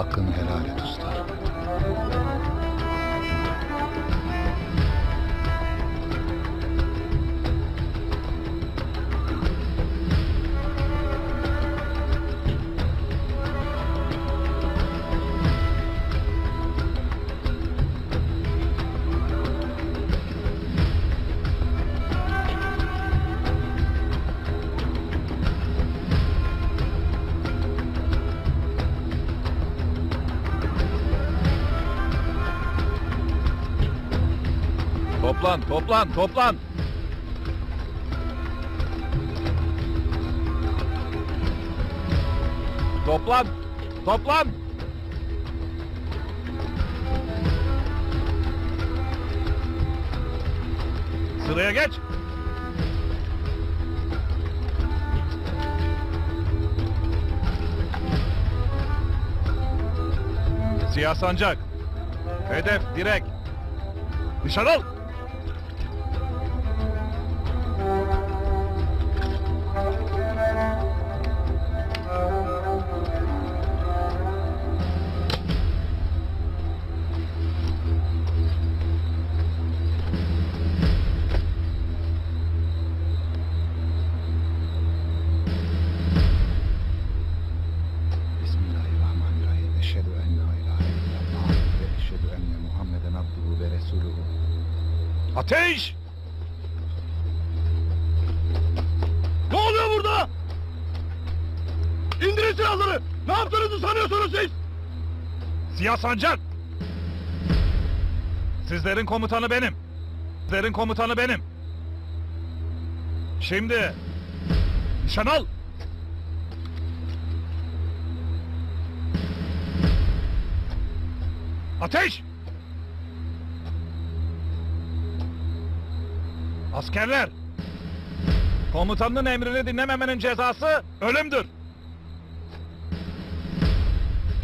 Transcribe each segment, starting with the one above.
hakkın helal Toplan, toplan, toplan. Toplan, toplan. Sıraya geç. Siyah sancak. Hedef direk. Nişan al. Ateş! Ne oluyor burada? İndirin silahları! Ne yaptığınızı sanıyorsunuz siz? Siyah sancak! Sizlerin komutanı benim. Sizlerin komutanı benim. Şimdi nişan al. Ateş! Askerler! Komutanın emrini dinlememenin cezası ölümdür.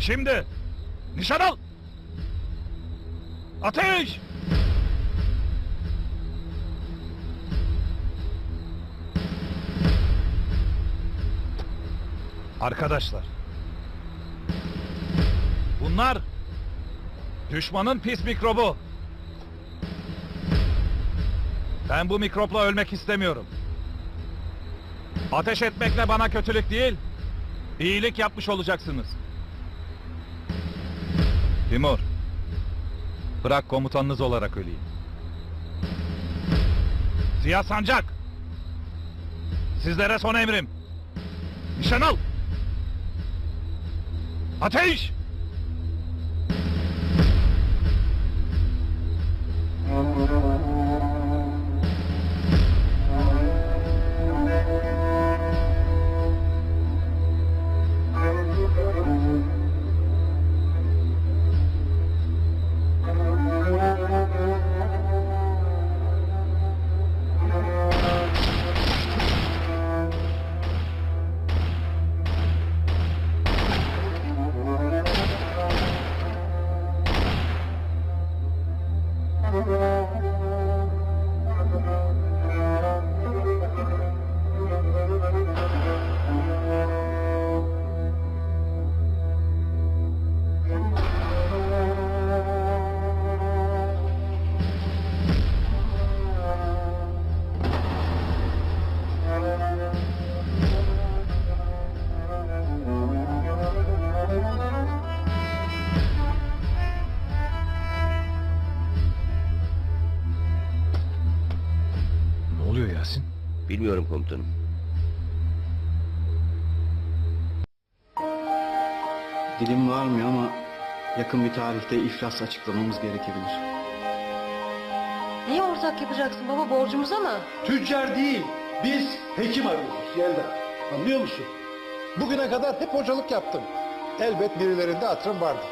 Şimdi nişan al! Ateş! Arkadaşlar. Bunlar düşmanın pis mikrobu. Ben bu mikropla ölmek istemiyorum. Ateş etmekle bana kötülük değil, iyilik yapmış olacaksınız. Timur, bırak komutanınız olarak öleyim. Siyah Sancak, sizlere son emrim. Nişan al! Ateş! Oluyor Yasin? Bilmiyorum komutanım. Dilim varmıyor ama yakın bir tarihte iflas açıklamamız gerekebilir. Neye ortak yapacaksın baba borcumuza mı? Tüccar değil, biz hekim arıyoruz Yelda. Anlıyor musun? Bugüne kadar hep hocalık yaptım. Elbet birilerinde hatırım vardır.